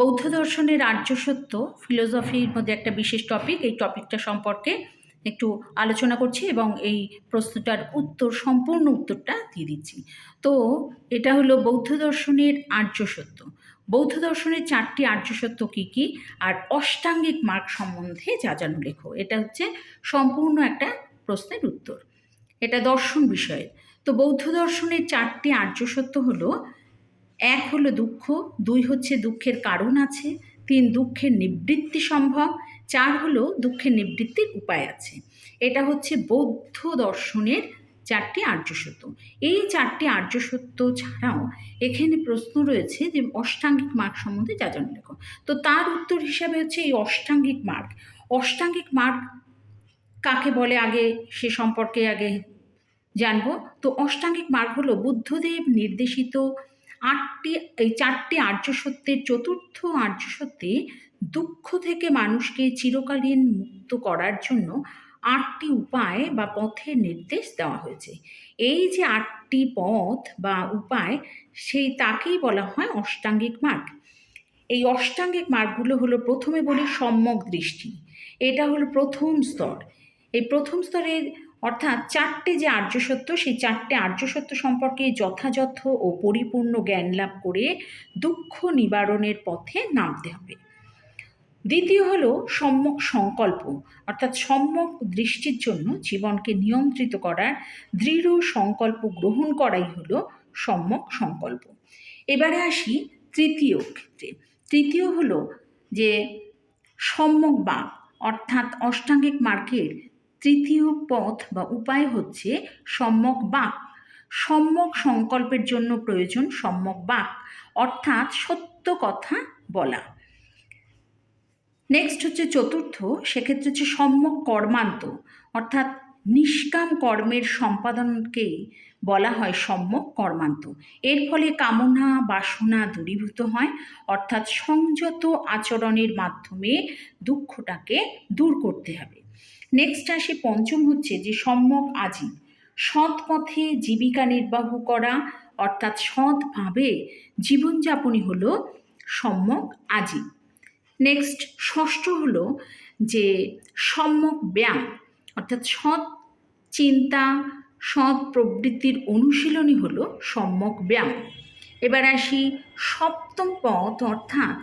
বৌদ্ধ দর্শনের আর্য সত্য ফিলোসফির মধ্যে একটা বিশেষ টপিক এই টপিকটা সম্পর্কে একটু আলোচনা করছি এবং এই প্রশ্নটার উত্তর, সম্পূর্ণ উত্তরটা দিয়ে দিচ্ছি। তো এটা হলো বৌদ্ধ দর্শনের আর্য সত্য। বৌদ্ধ দর্শনের চারটি আর্য সত্য কী কী? আর অষ্টাঙ্গিক মার্গ সম্বন্ধে যা জানো লেখো এটা হচ্ছে সম্পূর্ণ একটা প্রশ্নের উত্তর। এটা দর্শন বিষয়ের। তো বৌদ্ধ দর্শনের চারটি আর্য সত্য হলো এক হলো দুঃখ, দুই হচ্ছে দুঃখের কারণ আছে, তিন দুঃখের নিবৃত্তি সম্ভব, চার হলো দুঃখের নিবৃত্তির উপায় আছে। এটা হচ্ছে বৌদ্ধ দর্শনের চারটি আর্য সত্য এই চারটি আর্য সত্য ছাড়াও এখানে প্রশ্ন রয়েছে যে অষ্টাঙ্গিক মার্গ সম্বন্ধে যা জানো লেখো তো তার উত্তর হিসাবে হচ্ছে এই অষ্টাঙ্গিক মার্গ। অষ্টাঙ্গিক মার্গ কাকে বলে আগে? সে সম্পর্কে আগে জানব। তো অষ্টাঙ্গিক মার্গ হলো বুদ্ধদেব নির্দেশিত আটটি, এই চারটি আর্য সত্যের চতুর্থ আর্য সত্যে দুঃখ থেকে মানুষকে চিরকালীন মুক্ত করার জন্য আটটি উপায় বা পথের নির্দেশ দেওয়া হয়েছে। এই যে আটটি পথ বা উপায়, সেই তাকেই বলা হয় অষ্টাঙ্গিক মার্গ। এই অষ্টাঙ্গিক মার্গগুলো হলো প্রথমে বলি সম্যক দৃষ্টি। এটা হলো প্রথম স্তর। এই প্রথম স্তরের অর্থাৎ চারটে যে আর্য সত্য সেই চারটে আর্য সত্য সম্পর্কে যথাযথ ও পরিপূর্ণ জ্ঞান লাভ করে দুঃখ নিবারণের পথে নামতে হবে। দ্বিতীয় হল সম্যক সংকল্প, অর্থাৎ সম্যক দৃষ্টির জন্য জীবনকে নিয়ন্ত্রিত করার দৃঢ় সংকল্প গ্রহণ করাই হলো সম্যক সংকল্প। এবারে আসি তৃতীয় ক্ষেত্রে। তৃতীয় হলো যে সম্যক বাক, অর্থাৎ অষ্টাঙ্গিক মার্গের তৃতীয় পথ বা উপায় হচ্ছে সম্যক বাক। সম্যক সংকল্পের জন্য প্রয়োজন সম্যক বাক, অর্থাৎ সত্য কথা বলা। নেক্সট হচ্ছে চতুর্থ, সেক্ষেত্রে হচ্ছে সম্যক কর্মান্ত, অর্থাৎ নিষ্কাম কর্মের সম্পাদনকে বলা হয় সম্যক কর্মান্ত। এর ফলে কামনা, বাসনা দূরীভূত হয়, অর্থাৎ সংযত আচরণের মাধ্যমে দুঃখটাকে দূর করতে হবে। নেক্সট আসে পঞ্চম হচ্ছে যে সম্যক আজীব। সৎ পথে জীবিকা নির্বাহ করা, অর্থাৎ সৎভাবে জীবনযাপনই হলো সম্যক আজীব। নেক্সট ষষ্ঠ হলো যে সম্যক ব্যায়াম। অর্থাৎ সৎ চিন্তা, সৎ প্রবৃত্তির অনুশীলনই হল সম্যক ব্যায়াম। এবার আসি সপ্তম পথ অর্থাৎ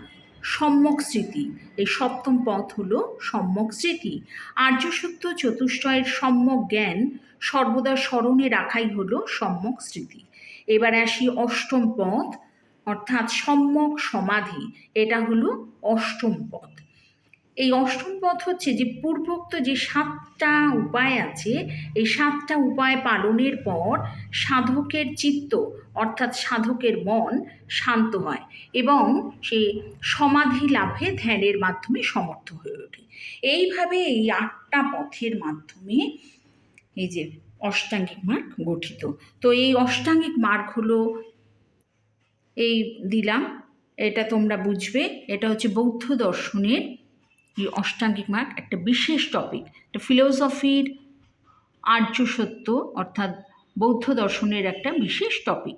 সম্যক স্মৃতি। এই সপ্তম পথ হল সম্যক স্মৃতি। আর্যসত্য চতুষ্টয়ের সম্যক জ্ঞান সর্বদা স্মরণে রাখাই হল সম্যক স্মৃতি। এবার আসি অষ্টম পথ অর্থাৎ সম্যক সমাধি। এটা হলো অষ্টম পথ। এই অষ্টম পথ হচ্ছে যে পূর্বোক্ত যে সাতটা উপায় আছে, এই সাতটা উপায় পালনের পর সাধকের চিত্ত, অর্থাৎ সাধকের মন শান্ত হয় এবং সে সমাধি লাভে ধ্যানের মাধ্যমে সমর্থ হয়ে ওঠে। এইভাবে এই আটটা পথের মাধ্যমে এই যে অষ্টাঙ্গিক মার্গ গঠিত। তো এই অষ্টাঙ্গিক মার্গ হলো, এই দিলাম, এটা তোমরা বুঝবে, এটা হচ্ছে বৌদ্ধ দর্শনের এই অষ্টাঙ্গিক মার্গ একটা বিশেষ টপিক একটা ফিলোসফির আর্য সত্য অর্থাৎ বৌদ্ধ দর্শনের একটা বিশেষ টপিক